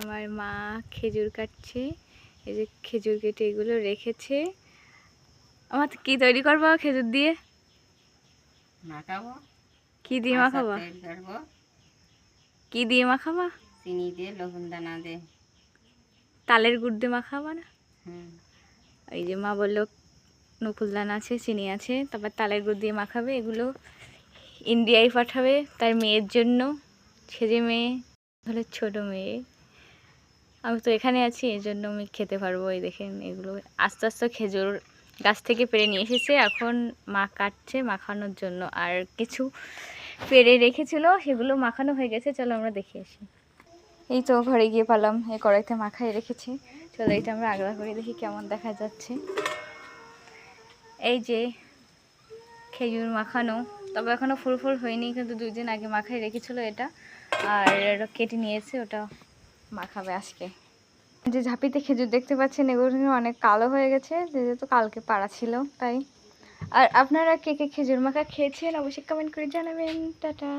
আমার মা খেজুর কাটছে। এই যে খেজুর কেটে এগুলো রেখেছে। আমার কি তৈরি করব খেজুর দিয়ে? মাখাবো কি দিয়ে মাখাবা কি দিয়ে মাখাবা চিনি দিয়ে লবণ দানা দে তালের গুড় দিয়ে মাখাবা না? এই যে মা বলল নকুলদান আছে চিনি আছে তারপর তালের গুড় দিয়ে মাখাবে এগুলো ইন্ডিয়ায় পাঠাবে তার মেয়ের জন্য। ছেলে মেয়ে হলো ছোট মেয়ে। আমি তো এখানে আছি, এই জন্য আমি খেতে পারব, এই দেখেন এগুলো। আস্তে আস্তে খেজুর গাছ থেকে পেরে নিয়ে এসেছে, এখন মা কাটছে মাখানোর জন্য। আর কিছু পেরে রেখেছিল, সেগুলো মাখানো হয়ে গেছে, চলো আমরা দেখে আসি। এই তো ঘরে গিয়ে পালাম, এই কড়াইতে মাখায় রেখেছি। চলো এটা আমরা আগলা করে দেখি কেমন দেখা যাচ্ছে। এই যে খেজুর মাখানো, তবে এখনও ফুল ফুল হয়নি, কিন্তু দুই দিন আগে মাখায় রেখেছিল এটা। আর কেটে নিয়েছে ওটা। মাখাবে আজকে। যে ঝাঁপিতে খেজুর দেখতে পাচ্ছেন, এগুলো অনেক কালো হয়ে গেছে, যেহেতু কালকে পাড়া ছিল, তাই। আর আপনারা কে কে খেজুর মাখা খেয়েছেন, অবশ্যই কমেন্ট করে জানাবেন। টাটা।